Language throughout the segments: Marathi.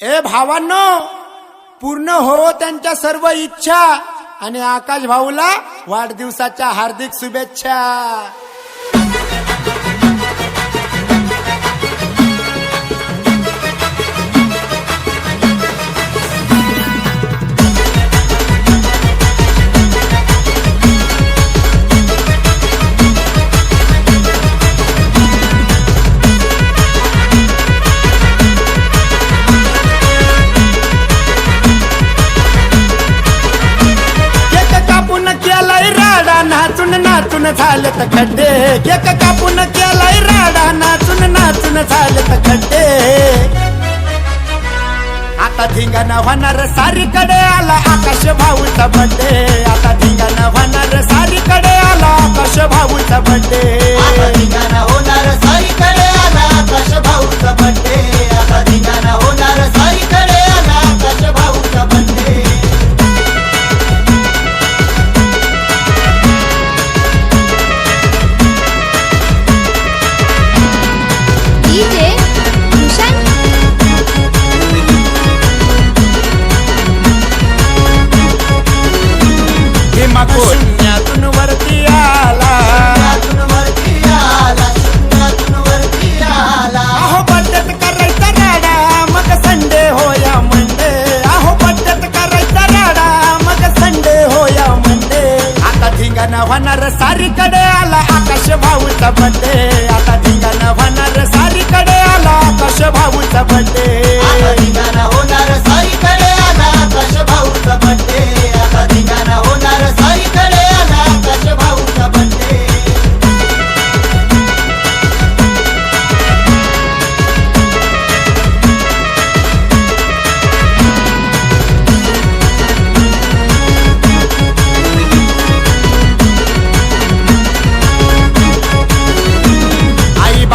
ए भावांनो पूर्ण हो त्यांच्या सर्व इच्छा आणि आकाश भाऊला वाढदिवसाच्या हार्दिक शुभेच्छा. राडा नाचून नाचून झाले तर खड्डे. केक कापून केलाय राडा नाचून नाचून झाले तर खड्डे. आता धिंगाणा होणार सारीकडे आला आकाश भाऊचा बड्डे आता धिंगाणा होणार सारीकडे आला आकाश भाऊचा बड्डे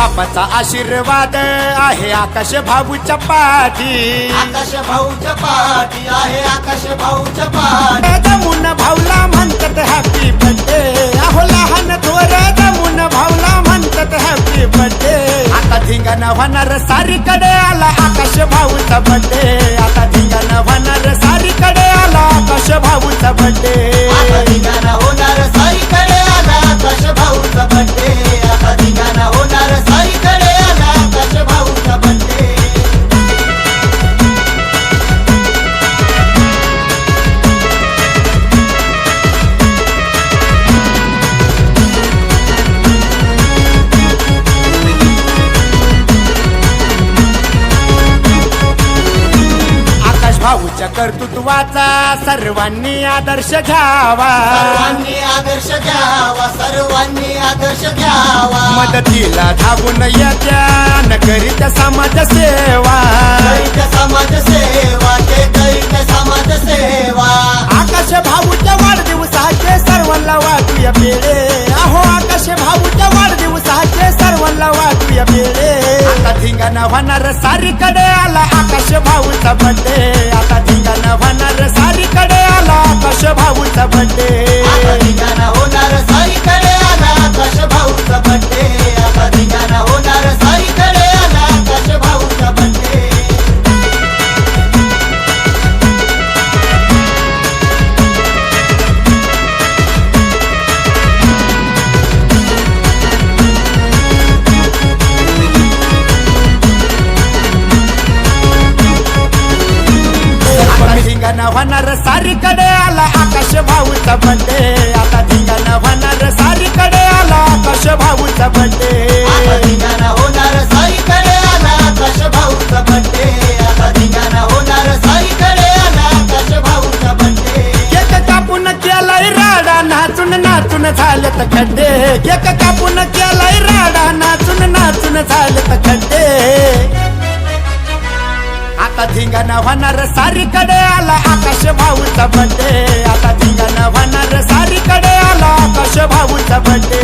बापाचा आशीर्वाद आहे. आकाश भाऊच्या पाठी. आकाश भाऊच्या पाठी आहे. आकाश भाऊच्या पाठी. जमुन भाऊला म्हणतात हॅपी बर्थडे अहो लहान थोर जमुन भाऊला म्हणतात हॅपी बर्थडे आता धिंगाणा होणार सारीकडे आला आकाश भाऊचा बर्थडे आता धिंगाणा होणार सारीकडे आला आकाश भाऊचा बर्थडे कर्तृत्वाचा सर्वांनी आदर्श घ्यावा. सर्वांनी आदर्श घ्यावा सर्वांनी आदर्श घ्यावा. मदतीला धावून येत्या न करीत समाज सेवा. समाज सेवा ते दैत समाज सेवा. आकाश भाऊच्या वाढदिवसाचे सर्वांना वाटूया पेढे अहो आकाश भाऊच्या वाढदिवसाचे सर्वांना वाटूया पेढे आता धिंगाणा होणार सारीकडे आला आकाश भाऊचा बड्डे होणार सारीकडे आला आकाश भाऊचा बड्डे आता धिंगाणा होणार सारीकडे आला आकाश भाऊचा बड्डे धिंगाणा होणार सारीकडे आला आकाश भाऊचा बड्डे आता धिंगाणा होणार सारीकडे आला आकाश भाऊचा बड्डे केक कापून केलाय राडा नाचून नाचून झाले तर खड्डे. केक कापून केलाय राडा नाचून नाचून झाले तर आता धिंगाणा होणार सारीकडे आला आकाश भाऊचा बड्डे आता धिंगाणा होणार सारीकडे आला आकाश भाऊचा बड्डे